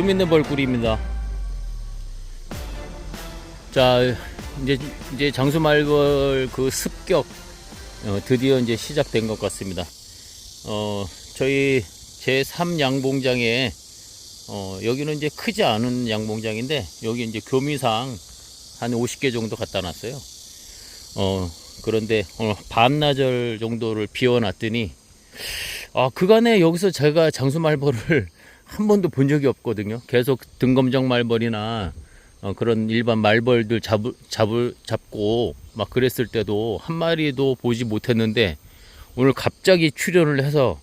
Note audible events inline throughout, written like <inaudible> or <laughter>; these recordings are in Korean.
수민네 벌꿀입니다. 자 이제 이제 장수 말벌 그 습격 어, 드디어 이제 시작된 것 같습니다. 어 저희 제3 양봉장에 어 여기는 이제 크지 않은 양봉장인데 여기 이제 교미상 한 50개 정도 갖다 놨어요. 어 그런데 오늘 반나절 정도를 비워놨더니 아 그간에 여기서 제가 장수 말벌을 한 번도 본 적이 없거든요. 계속 등검정 말벌이나 어, 그런 일반 말벌들 잡을 잡을 잡고 막 그랬을 때도 한 마리도 보지 못했는데 오늘 갑자기 출연을 해서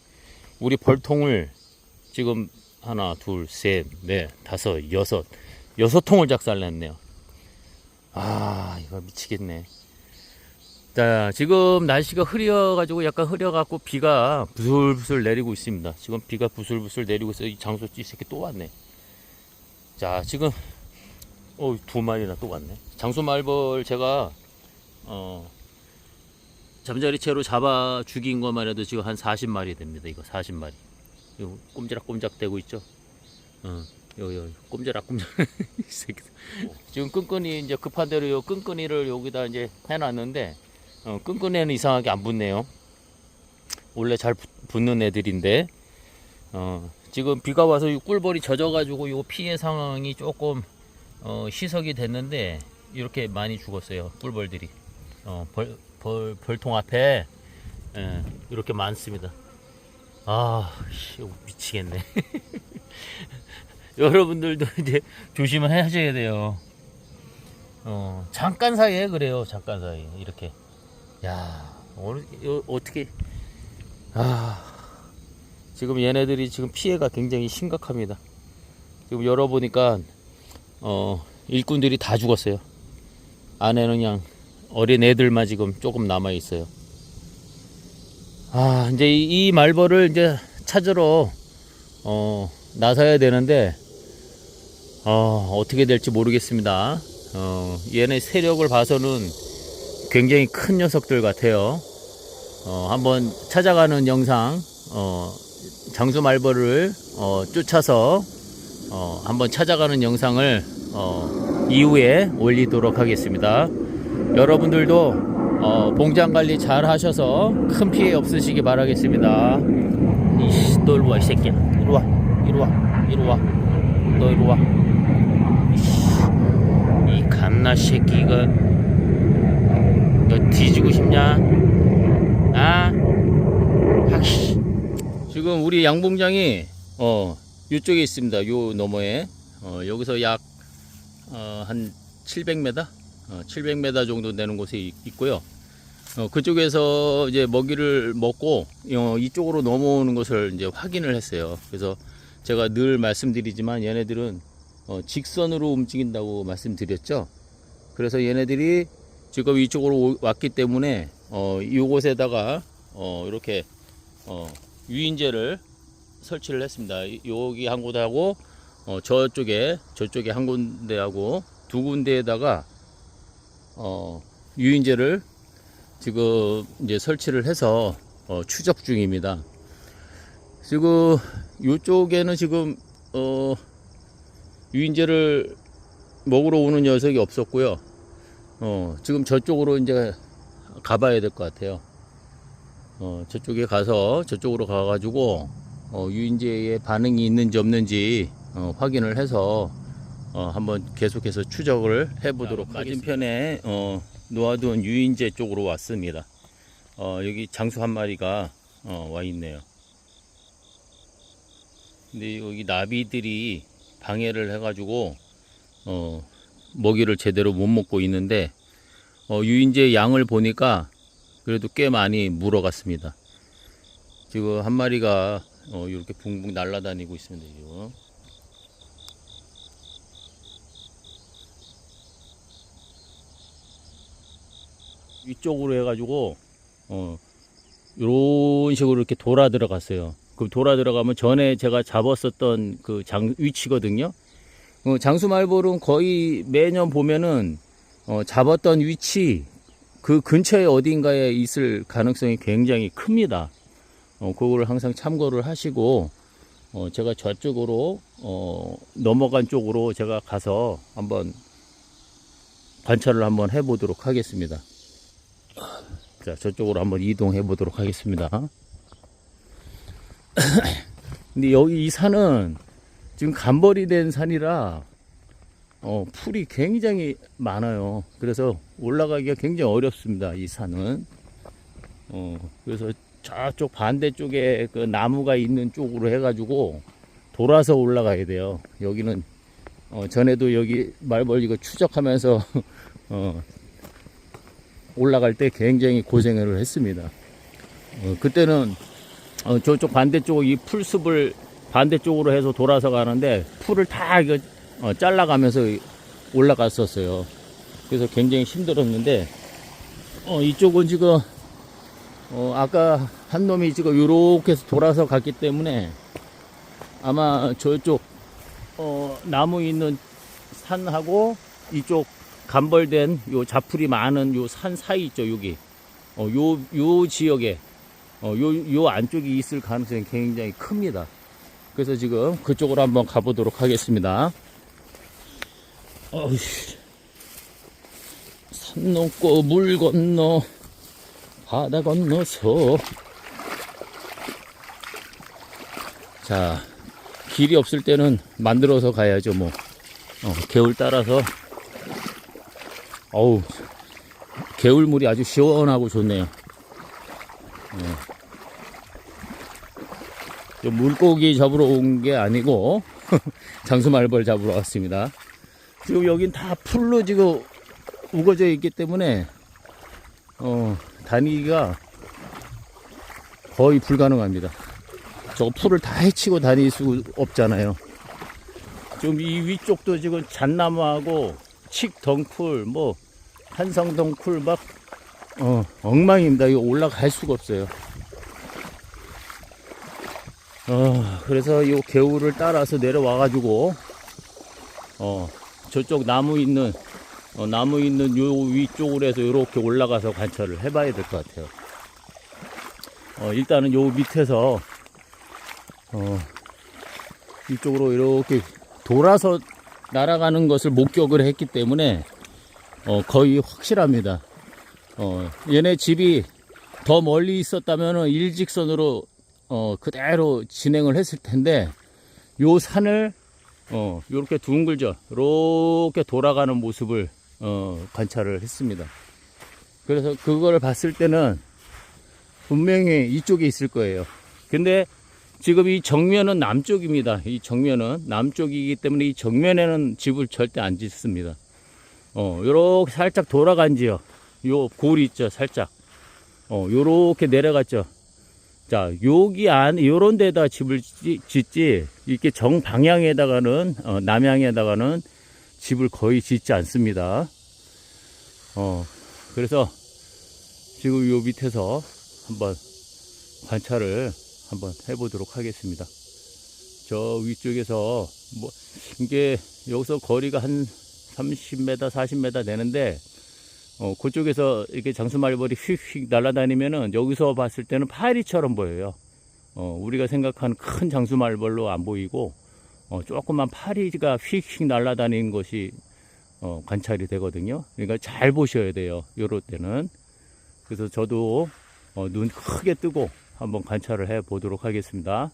우리 벌통을 지금 하나 둘 셋 넷 다섯 여섯 여섯 통을 작살냈네요. 아 이거 미치겠네. 자, 지금 날씨가 흐려가지고 약간 흐려갖고 비가 부슬부슬 내리고 있습니다. 지금 비가 부슬부슬 내리고 있어요. 이 장소 이 새끼 또 왔네. 자, 지금, 어, 두 마리나 또 왔네. 장소 말벌 제가, 어, 잠자리 채로 잡아 죽인 것만 해도 지금 한 40마리 됩니다. 이거 40마리. 이거 꼼지락꼼지락 대고 있죠? 어, 요, 요, 꼼지락꼼지락. <laughs> 이 새끼. 지금 끈끈이 이제 급한 대로 요 끈끈이를 여기다 이제 해놨는데, 어, 끈끈이는 이상하게 안 붙네요. 원래 잘 붙- 붙는 애들인데, 어, 지금 비가 와서 이 꿀벌이 젖어가지고 요 피해 상황이 조금 어, 희석이 됐는데 이렇게 많이 죽었어요. 꿀벌들이. 어, 벌, 벌, 벌통 앞에 예, 이렇게 많습니다. 아, 씨, 미치겠네. <laughs> 여러분들도 이제 조심을 하셔야 돼요. 어, 잠깐 사이에 그래요. 잠깐 사이에 이렇게. 야, 오늘 요- 어떻게 아 지금 얘네들이 지금 피해가 굉장히 심각합니다. 지금 열어보니까 어 일꾼들이 다 죽었어요. 안에는 그냥 어린 애들만 지금 조금 남아 있어요. 아 이제 이, 이 말벌을 이제 찾으러 어 나서야 되는데 어 어떻게 될지 모르겠습니다. 어 얘네 세력을 봐서는 굉장히 큰 녀석들 같아요. 어, 한번 찾아가는 영상, 어, 장수 말벌을 어, 쫓아서 어, 한번 찾아가는 영상을 어, 이후에 올리도록 하겠습니다. 여러분들도 어, 봉장 관리 잘 하셔서 큰 피해 없으시기 바라겠습니다. 이씨, 너 이리 와, 이 새끼야. 이리 와, 이리 와, 이리 와. 너 이리 와. 이씨, 이 갓나 새끼가 너 뒤지고 싶냐? 아, 학시. 지금 우리 양봉장이 어 이쪽에 있습니다. 요 너머에 어, 여기서 약 어, 한 700m, 어, 700m 정도 되는 곳에 있- 있고요. 어, 그쪽에서 이제 먹이를 먹고 어, 이쪽으로 넘어오는 것을 이제 확인을 했어요. 그래서 제가 늘 말씀드리지만 얘네들은 어, 직선으로 움직인다고 말씀드렸죠. 그래서 얘네들이 지금 이쪽으로 오- 왔기 때문에 어, 이곳에다가 어, 이렇게 어, 유인제를 설치를 했습니다. 이- 여기 한 곳하고 어, 저쪽에 저쪽에 한 군데하고 두 군데에다가 어, 유인제를 지금 이제 설치를 해서 어, 추적 중입니다. 지금 이쪽에는 지금 어, 유인제를 먹으러 오는 녀석이 없었고요. 어, 지금 저쪽으로 이제 가봐야 될 것 같아요. 어, 저쪽에 가서 저쪽으로 가가지고 어, 유인제에 반응이 있는지 없는지 어, 확인을 해서 어, 한번 계속해서 추적을 해보도록 하겠습니다. 맞은편에 어, 놓아둔 유인제 쪽으로 왔습니다. 어, 여기 장수 한 마리가 어, 와 있네요. 근데 여기 나비들이 방해를 해가지고 어, 먹이를 제대로 못 먹고 있는데 어, 유인제 양을 보니까 그래도 꽤 많이 물어갔습니다. 지금 한 마리가 어, 이렇게 붕붕 날아다니고 있습니다. 지금. 이쪽으로 해가지고 어, 이런 식으로 이렇게 돌아 들어갔어요. 그 돌아 들어가면 전에 제가 잡았었던 그 장 위치거든요. 어, 장수 말벌은 거의 매년 보면은 어, 잡았던 위치 그 근처에 어딘가에 있을 가능성이 굉장히 큽니다. 어, 그걸 항상 참고를 하시고 어, 제가 저쪽으로 어, 넘어간 쪽으로 제가 가서 한번 관찰을 한번 해보도록 하겠습니다. 자, 저쪽으로 한번 이동해 보도록 하겠습니다. <coughs> 근데 여기 이 산은 지금 간벌이 된 산이라 어, 풀이 굉장히 많아요. 그래서 올라가기가 굉장히 어렵습니다. 이 산은. 어, 그래서 저쪽 반대쪽에 그 나무가 있는 쪽으로 해가지고 돌아서 올라가야 돼요. 여기는 어, 전에도 여기 말벌 이거 추적하면서 <laughs> 어, 올라갈 때 굉장히 고생을 했습니다. 어, 그때는 어, 저쪽 반대쪽 이 풀숲을 반대쪽으로 해서 돌아서 가는데 풀을 다 이거 어, 잘라가면서 올라갔었어요. 그래서 굉장히 힘들었는데 어, 이쪽은 지금 어, 아까 한 놈이 지금 요렇게 해서 돌아서 갔기 때문에 아마 저쪽 어, 나무 있는 산하고 이쪽 간벌된 요 자풀이 많은 요 산 사이 있죠 여기 어, 요, 요 지역에 어, 요, 요 안쪽이 있을 가능성이 굉장히 큽니다. 그래서 지금 그쪽으로 한번 가보도록 하겠습니다. 어이씨. 산 넘고 물 건너 바다 건너서 자 길이 없을 때는 만들어서 가야죠 뭐 어, 개울 따라서 어우 개울물이 아주 시원하고 좋네요 어. 저 물고기 잡으러 온 게 아니고 <laughs> 장수말벌 잡으러 왔습니다 지금 여긴 다 풀로 지금 우거져 있기 때문에 어, 다니기가 거의 불가능합니다. 저 풀을 다 헤치고 다닐 수 없잖아요. 좀 이 위쪽도 지금 잣나무하고 칡덩쿨, 뭐, 한성덩쿨 막, 어, 엉망입니다. 이거 올라갈 수가 없어요. 어, 그래서 이 개울을 따라서 내려와가지고, 어, 저쪽 나무 있는 어, 나무 있는 요 위쪽으로 해서 이렇게 올라가서 관찰을 해봐야 될 것 같아요. 어, 일단은 요 밑에서 어, 이쪽으로 이렇게 돌아서 날아가는 것을 목격을 했기 때문에 어, 거의 확실합니다. 어, 얘네 집이 더 멀리 있었다면 일직선으로 어, 그대로 진행을 했을 텐데 요 산을 어, 요렇게 둥글죠. 이렇게 돌아가는 모습을 어, 관찰을 했습니다. 그래서 그걸 봤을 때는 분명히 이쪽에 있을 거예요. 근데 지금 이 정면은 남쪽입니다. 이 정면은 남쪽이기 때문에 이 정면에는 집을 절대 안 짓습니다. 어, 요렇게 살짝 돌아간 지요. 요 골이 있죠, 살짝. 어, 요렇게 내려갔죠. 자, 여기 안, 요런 데다 집을 짓- 짓지, 이렇게 정방향에다가는, 어, 남향에다가는 집을 거의 짓지 않습니다. 어, 그래서 지금 요 밑에서 한번 관찰을 한번 해보도록 하겠습니다. 저 위쪽에서 뭐, 이게 여기서 거리가 한 30m, 40m 되는데, 어, 그쪽에서 이렇게 장수말벌이 휙휙 날아다니면은 여기서 봤을 때는 파리처럼 보여요. 어, 우리가 생각하는 큰 장수말벌로 안 보이고, 어, 조그만 파리가 휙휙 날아다니는 것이 어, 관찰이 되거든요. 그러니까 잘 보셔야 돼요. 요럴 때는. 그래서 저도 어, 눈 크게 뜨고 한번 관찰을 해 보도록 하겠습니다.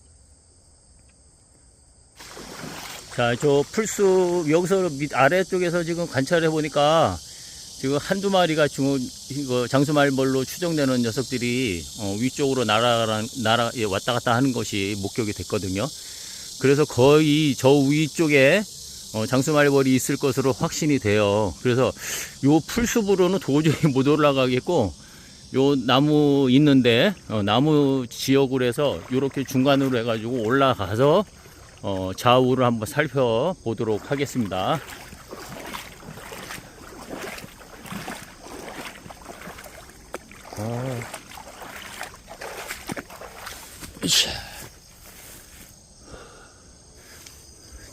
자, 저 풀숲 여기서 밑 아래쪽에서 지금 관찰해 보니까 지금 한두 마리가 중 장수말벌로 추정되는 녀석들이 어, 위쪽으로 날아 날아 예, 왔다 갔다 하는 것이 목격이 됐거든요. 그래서 거의 저 위쪽에 어, 장수말벌이 있을 것으로 확신이 돼요. 그래서 요 풀숲으로는 도저히 못 올라가겠고 요 나무 있는데 어, 나무 지역으로 해서 요렇게 중간으로 해가지고 올라가서 어, 좌우를 한번 살펴보도록 하겠습니다. 아. 으쌰.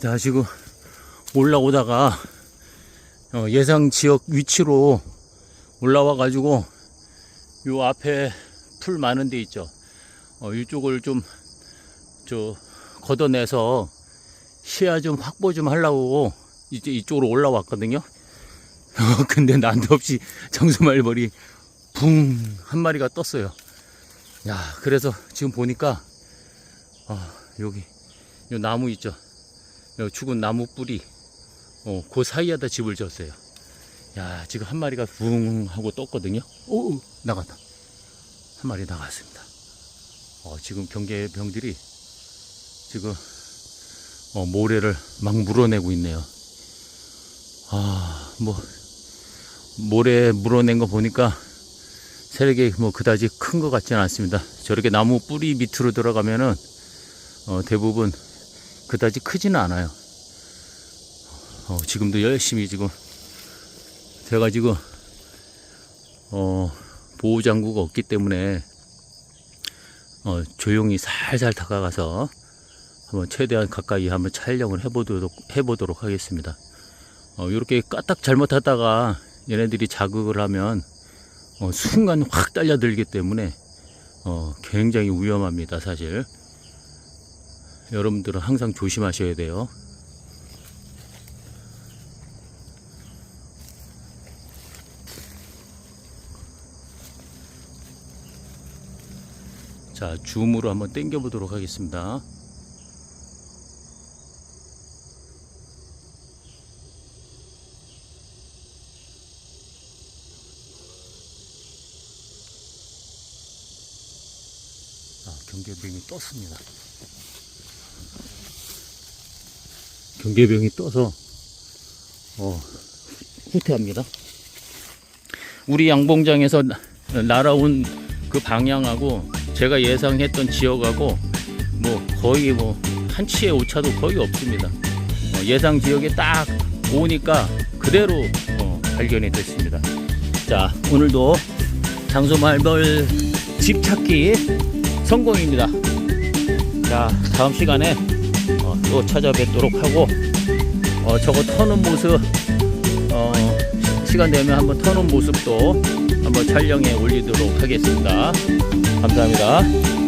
자, 지금 올라오다가 어, 예상 지역 위치로 올라와 가지고 요 앞에 풀 많은 데 있죠. 어, 이쪽을 좀 저 걷어내서 시야 좀 확보 좀 하려고 이제 이쪽으로 올라왔거든요. <laughs> 근데 난데없이 장수말벌이 붕 한 마리가 떴어요. 야, 그래서 지금 보니까 아, 여기 요 나무 있죠. 요 죽은 나무 뿌리 어, 그 사이에다 집을 지었어요. 야, 지금 한 마리가 붕 하고 떴거든요. 오, 나갔다. 한 마리 나갔습니다. 어, 지금 경계병들이 지금 어, 모래를 막 물어내고 있네요. 아, 뭐 모래 물어낸 거 보니까 세력이 뭐 그다지 큰 것 같지는 않습니다. 저렇게 나무 뿌리 밑으로 들어가면은 어, 대부분 그다지 크지는 않아요. 어, 지금도 열심히 지금 제가 지금 어, 보호 장구가 없기 때문에 어, 조용히 살살 다가가서 한번 최대한 가까이 한번 촬영을 해보도록 해보도록 하겠습니다. 어, 이렇게 까딱 잘못하다가 얘네들이 자극을 하면 어, 순간 확 딸려들기 때문에 어, 굉장히 위험합니다, 사실. 여러분들은 항상 조심하셔야 돼요. 자, 줌으로 한번 당겨 보도록 하겠습니다. 경계병이 떴습니다. 경계병이 떠서 어, 후퇴합니다. 우리 양봉장에서 나- 날아온 그 방향하고 제가 예상했던 지역하고 뭐 거의 뭐 한 치의 오차도 거의 없습니다. 어, 예상 지역에 딱 오니까 그대로 어, 발견이 됐습니다. 자 오늘도 장소말벌 집 찾기 성공입니다. 자 다음 시간에 어, 또 찾아뵙도록 하고 어, 저거 터는 모습 어, 시- 시간 되면 한번 터는 모습도 한번 촬영해 올리도록 하겠습니다. 감사합니다.